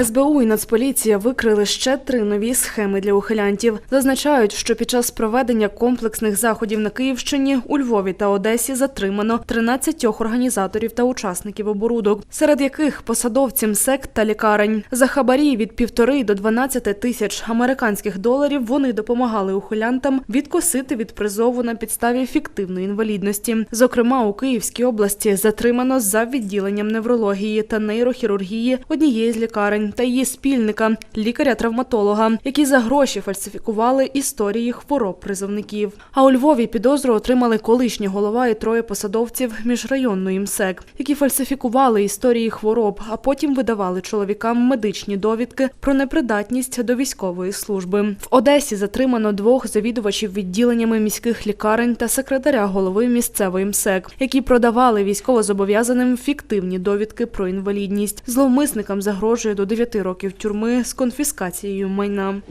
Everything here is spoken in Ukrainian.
СБУ і Нацполіція викрили ще три нові схеми для ухилянтів. Зазначають, що під час проведення комплексних заходів на Київщині у Львові та Одесі затримано 13 організаторів та учасників оборудок, серед яких посадовці МСЕК та лікарень. За хабарі від півтори до 12 тисяч американських доларів вони допомагали ухилянтам відкосити від призову на підставі фіктивної інвалідності. Зокрема, у Київській області затримано за відділенням неврології та нейрохірургії однієї з лікарень та її спільника, лікаря-травматолога, які за гроші фальсифікували історії хвороб призовників. А у Львові підозру отримали колишній голова і троє посадовців міжрайонної МСЕК, які фальсифікували історії хвороб, а потім видавали чоловікам медичні довідки про непридатність до військової служби. В Одесі затримано двох завідувачів відділеннями міських лікарень та секретаря голови місцевої МСЕК, які продавали військовозобов'язаним фіктивні довідки про інвалідність. Зловмисникам загрожує до 9 років тюрми з конфіскацією майна.